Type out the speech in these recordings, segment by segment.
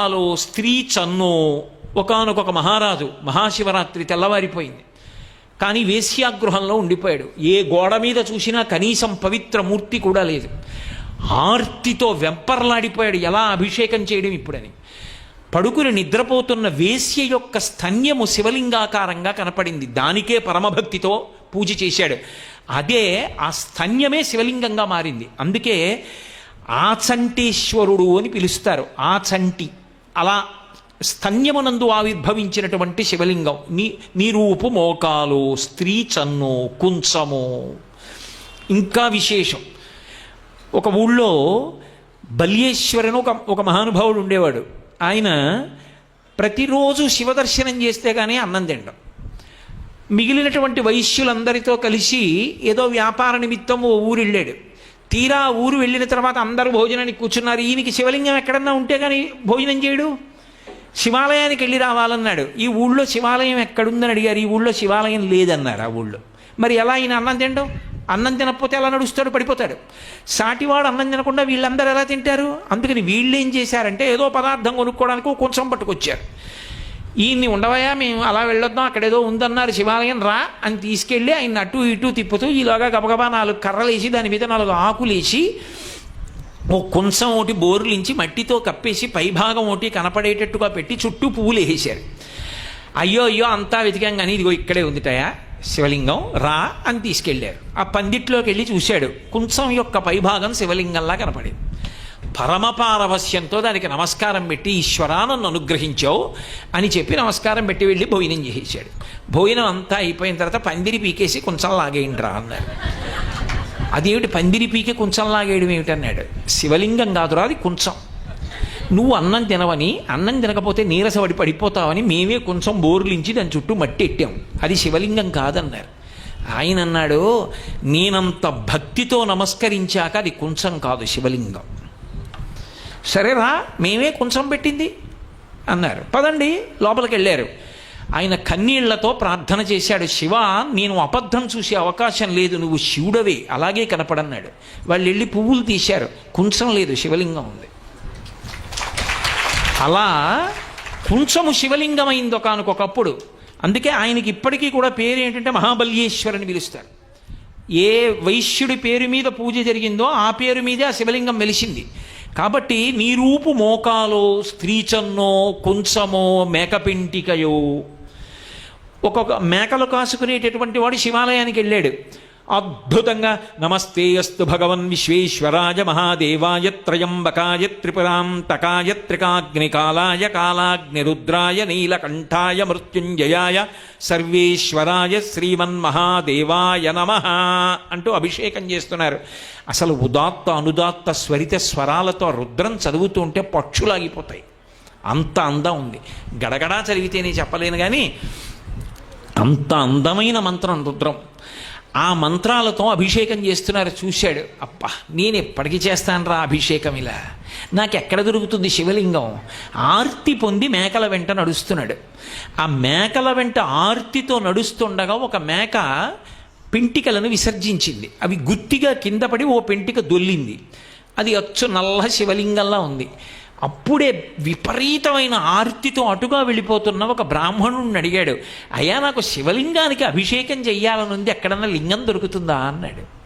లో స్త్రీ చన్ను ఒకానొక మహారాజు మహాశివరాత్రి తెల్లవారిపోయింది. కానీ వేశ్యాగృహంలో ఉండిపోయాడు. ఏ గోడ మీద చూసినా కనీసం పవిత్ర మూర్తి కూడా లేదు. ఆర్తితో వెంపర్లాడిపోయాడు. ఎలా అభిషేకం చేయడం ఇప్పుడని. పడుకుని నిద్రపోతున్న వేశ్య యొక్క స్తన్యము శివలింగాకారంగా కనపడింది. దానికే పరమభక్తితో పూజ చేశాడు. అదే ఆ స్తన్యమే శివలింగంగా మారింది. అందుకే ఆచంటేశ్వరుడు అని పిలుస్తారు. ఆచంటి. అలా స్తన్యమునందు ఆవిర్భవించినటువంటి శివలింగం. నీ నీరూపు మోకాలు స్త్రీ చన్ను కుంచము. ఇంకా విశేషం. ఒక ఊళ్ళో బల్యేశ్వరను ఒక ఒక మహానుభావుడు ఉండేవాడు. ఆయన ప్రతిరోజు శివదర్శనం చేస్తే కానీ అన్నం తినడం మిగిలినటువంటి వైశ్యులందరితో కలిసి ఏదో వ్యాపార నిమిత్తం ఓ ఊరు వెళ్ళాడు తీరా ఊరు వెళ్ళిన తర్వాత అందరూ భోజనానికి కూర్చున్నారు. ఈయనకి శివలింగం ఎక్కడన్నా ఉంటే కానీ భోజనం చేయడు. శివాలయానికి వెళ్ళి రావాలన్నాడు. ఈ ఊళ్ళో శివాలయం ఎక్కడుందని అడిగారు. ఈ ఊళ్ళో శివాలయం లేదన్నారు ఆ ఊళ్ళో. మరి ఎలా ఈయన అన్నం తినడం? అన్నం తినకపోతే ఎలా నడుస్తాడు? పడిపోతాడు. సాటివాడు అన్నం తినకుండా వీళ్ళందరూ ఎలా తింటారు? అందుకని వీళ్ళు ఏం చేశారంటే ఏదో పదార్థం కొనుక్కోవడానికి కొంచెం పట్టుకొచ్చారు. ఈయన్ని ఉండవయా మేము అలా వెళ్ళొద్దాం అక్కడ ఏదో ఉందన్నారు శివాలయం రా అని తీసుకెళ్ళి ఆయన అటు ఇటు తిప్పుతూ ఈలోగా గబగబా నాలుగు కర్రలేసి దాని మీద నాలుగు ఆకులేసి ఓ కుంచం ఒకటి బోర్లించి మట్టితో కప్పేసి పైభాగం ఒకటి కనపడేటట్టుగా పెట్టి చుట్టూ పువ్వులు వేసేశారు అయ్యో అయ్యో అంతా వెతికాం కానీ ఇదిగో ఇక్కడే ఉందిటయా శివలింగం రా అని తీసుకెళ్ళారు. ఆ పందిట్లోకి వెళ్ళి చూశాడు కుంచం యొక్క పైభాగం శివలింగంలా కనపడేది. పరమపారవస్యంతో దానికి నమస్కారం పెట్టి ఈశ్వరా నన్ను అనుగ్రహించావు అని చెప్పి నమస్కారం పెట్టి వెళ్ళి భోజనం చేసేసాడు భోజనం అంతా అయిపోయిన తర్వాత పందిరి పీకేసి కొంచెం లాగేయండిరా అన్నారు అదేమిటి పందిరి పీకే కొంచెం లాగేయడం ఏమిటన్నాడు. శివలింగం కాదురా అది కొంచెం. నువ్వు అన్నం తినవని అన్నం తినకపోతే నీరసపడి పడిపోతావని మేమే కొంచెం బోర్లించి దాని చుట్టూ మట్టి ఎట్టాం. అది శివలింగం కాదన్నారు. ఆయన అన్నాడు నేనంత భక్తితో నమస్కరించాక అది కొంచెం కాదు శివలింగం. సరేరా మేమే కొంచెం పెట్టింది అన్నారు. పదండి లోపలికి వెళ్ళారు ఆయన కన్నీళ్ళతో ప్రార్థన చేశాడు శివ నేను అబద్ధం చూసే అవకాశం లేదు నువ్వు శివుడవే. అలాగే కనపడన్నాడు. వాళ్ళు వెళ్ళి పువ్వులు తీశారు. కుంచం లేదు శివలింగం ఉంది. అలా కొంచెము శివలింగమైంది ఒకనకొకప్పుడు అందుకే ఆయనకి ఇప్పటికీ కూడా పేరు ఏంటంటే మహాబల్యేశ్వరుని పిలుస్తారు. ఏ వైశ్యుడి పేరు మీద పూజ జరిగిందో ఆ పేరు మీదే ఆ శివలింగం వెలిసింది. కాబట్టి నీ రూపు మోకాలో స్త్రీచన్నో కుంచమో మేకపింటికయో. ఒక్కొక్క మేకలు కాసుకునేటటువంటి వాడు శివాలయానికి వెళ్ళాడు. అద్భుతంగా నమస్తే అస్తు భగవన్ విశ్వేశ్వరాయ మహాదేవాయ త్రయంబకాయ త్రిపురాంతకాయ త్రికాగ్నికాలాయ కాలాగ్నిరుద్రాయ నీలకంఠాయ మృత్యుంజయాయ సర్వేశ్వరాయ శ్రీమన్మహాదేవాయ నమ అంటూ అభిషేకం చేస్తున్నారు. అసలు ఉదాత్త అనుదాత్త స్వరిత స్వరాలతో రుద్రం చదువుతూ ఉంటే పక్షులాగిపోతాయి. అంత అందం ఉంది. గడగడా చదివితేనే చెప్పలేను కానీ అంత అందమైన మంత్రం రుద్రం. ఆ మంత్రాలతో అభిషేకం చేస్తున్నారు చూశాడు. అప్ప నేను ఎప్పటికీ చేస్తాను రా అభిషేకం ఇలా. నాకు ఎక్కడ దొరుకుతుంది శివలింగం? ఆర్తి పొంది మేకల వెంట నడుస్తున్నాడు. ఆ మేకల వెంట ఆర్తితో నడుస్తుండగా ఒక మేక పెంటికలను విసర్జించింది. అవి గుత్తిగా కింద పడి ఓ పెంటిక దొల్లింది. అది అచ్చు నల్ల శివలింగంలా ఉంది. అప్పుడే విపరీతమైన ఆర్తితో అటుగా వెళ్ళిపోతున్న ఒక బ్రాహ్మణుడిని అడిగాడు అయ్యా నాకు శివలింగానికి అభిషేకం చెయ్యాలనుంది ఎక్కడన్నా లింగం దొరుకుతుందా? అన్నాడు.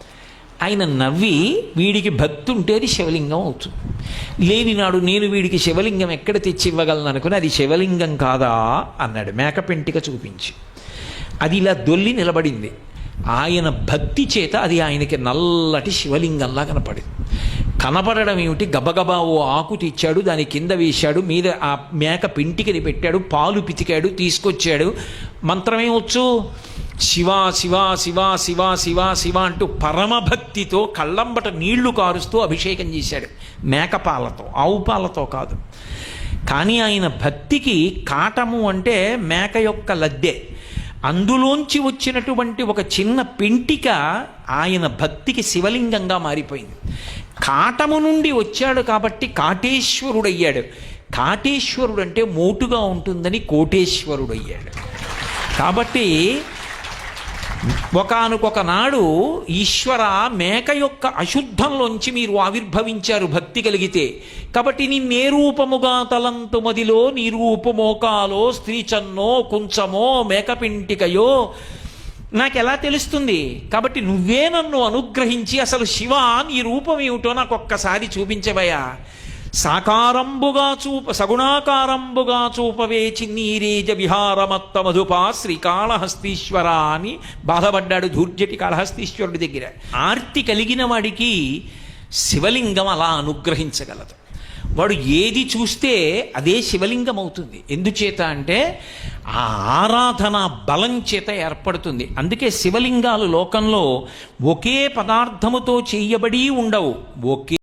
ఆయన నవ్వి వీడికి భక్తి ఉంటే అది శివలింగం అవుతుంది. లేని నాడు నేను వీడికి శివలింగం ఎక్కడ తెచ్చి ఇవ్వగలను అనుకుని అది శివలింగం కాదా? అన్నాడు మేకపెంటిక చూపించి. అది ఇలా దొల్లి నిలబడింది. ఆయన భక్తి చేత అది ఆయనకి నల్లటి శివలింగంలా కనపడింది. కనపడడం ఏమిటి? గబగబా ఓ ఆకు తెచ్చాడు దాని కింద వేశాడు మీద ఆ మేక పింటికిని పెట్టాడు పాలు పితికాడు తీసుకొచ్చాడు. మంత్రమేమొచ్చు శివ శివ శివ శివ శివ శివ అంటూ పరమభక్తితో కళ్ళంబట నీళ్ళు కారుస్తూ అభిషేకం చేశాడు. మేకపాలతో ఆవు పాలతో కాదు. కానీ ఆయన భక్తికి కాటము అంటే మేక యొక్క లద్దె. అందులోంచి వచ్చినటువంటి ఒక చిన్న పెంటిక ఆయన భక్తికి శివలింగంగా మారిపోయింది. కాటము నుండి వచ్చాడు కాబట్టి కాటేశ్వరుడయ్యాడు. కాటేశ్వరుడు అంటే మోటుగా ఉంటుందని కోటేశ్వరుడు అయ్యాడు కాబట్టి ఒకనకొక నాడు ఈశ్వర మేక యొక్క అశుద్ధంలోంచి మీరు ఆవిర్భవించారు భక్తి కలిగితే. కాబట్టి నిన్నే రూపముగా తలంతు మదిలో నీ రూపమోకాలో స్త్రీ చన్నో కుంచమో మేకపింటికయో నాకు ఎలా తెలుస్తుంది? కాబట్టి నువ్వే నన్ను అనుగ్రహించి అసలు శివ నీ రూపం ఏమిటో నాకు ఒక్కసారి చూపించవయ్యా. సాకారంబుగా చూప సగుణాకారంబుగా చూపవే నీరేజ విహారమత్త మధుపా శ్రీకాళహస్తీశ్వర అని బాధపడ్డాడు ధూర్జటి కాళహస్తీశ్వరుడి దగ్గర. ఆర్తి కలిగిన వాడికి శివలింగం అలా అనుగ్రహించగలదు. వాడు ఏది చూస్తే అదే శివలింగం అవుతుంది ఎందుచేత అంటే ఆ ఆరాధన బలం చేత ఏర్పడుతుంది. అందుకే శివలింగాలు లోకంలో ఒకే పదార్థముతో చేయబడి ఉండవు. ఒకే